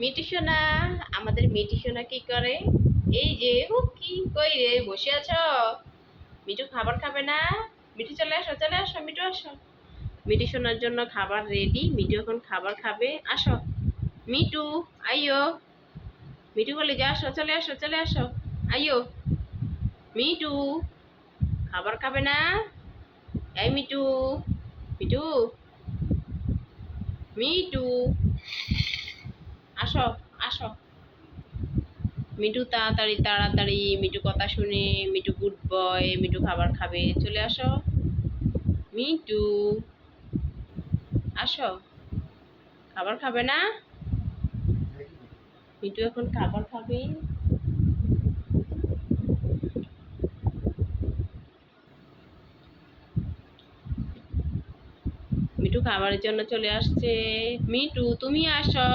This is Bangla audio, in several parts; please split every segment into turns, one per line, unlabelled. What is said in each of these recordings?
মিটি সোনা আমাদের মিটি সোনা কি করে? এই যে ও কি, কই রে, বসে আছো? মিঠু খাবার খাবে না? মিঠু, চলে আসো চলে আসো, মিঠু আসো। মিঠু সোনার জন্য খাবার রেডি মিটু এখন খাবার খাবে। আসো। মিটু আইয়ো। মিঠু বলে যা আসো, চলে আসো চলে আসো। আইয়ো। মিটু খাবার খাবে না? এই মিটু মিটু মিটু আসো আসো। মিঠু তাড়াতাড়ি তাড়াতাড়ি মিঠু কথা শুনে, মিঠু গুড বয় মিঠু খাবার খাবে। চলে আসো। মিটু আসো। খাবার খাবে না? মিঠু এখন খাবার খাবে। মিঠু খাবারের জন্য চলে আসছে। মিঠু, তুমি আসো।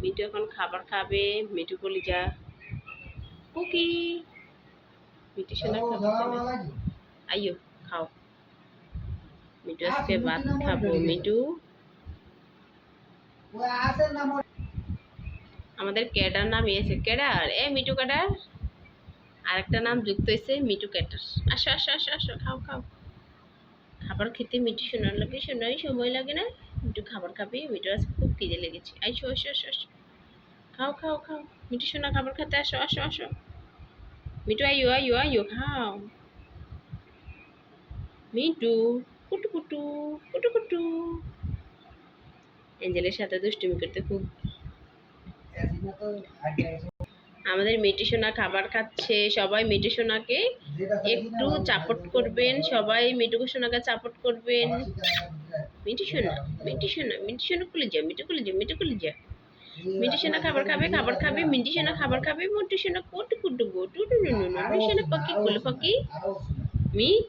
মিঠু এখন খাবার খাবে মিঠু কলিজা কুকি। মিঠু সোনা খাবে চলে। খাও। মিঠু আজকে ভাত খাব মিঠু। আমাদের ক্যাডার নাম এসে ক্যাডার। এ মিঠু ক্যাডার। আরেকটা নাম যুক্ত হয়েছে মিটু ক্যাডার। আসো আসো আসো আসো খাও খাও। খাবার খেতে মিঠু শোনার লাগে শোনাই সময় লাগে না। মিঠু খাবার খাবে মিঠু আজকে খুব খিদে লেগেছে। আইসো, আসো আসো আসো। খাও খাও খাও। মিঠু সোনা খাবার খেতে আসো আসো আসো। মিঠু, আইয়ো আইয়ো আইয়ো, খাও। মিঠু, কুটু কুটু কুটু কুটু। এঞ্জেলের সাথে দুষ্টুমি করতে খুব আমাদের মিটি সোনা খাবার খাচ্ছে। সবাই মিটি সোনাকে একটু চাপট করবেন। সবাই মিটু সোনাকে চাপট করবেন। খাবার খাবে নু নু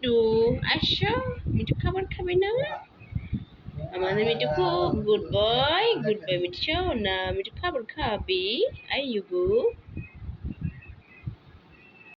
নু, না আমাদের মিটু খুব good boy good boy Mitu সোনা মিটু খাবার খাবি। I you go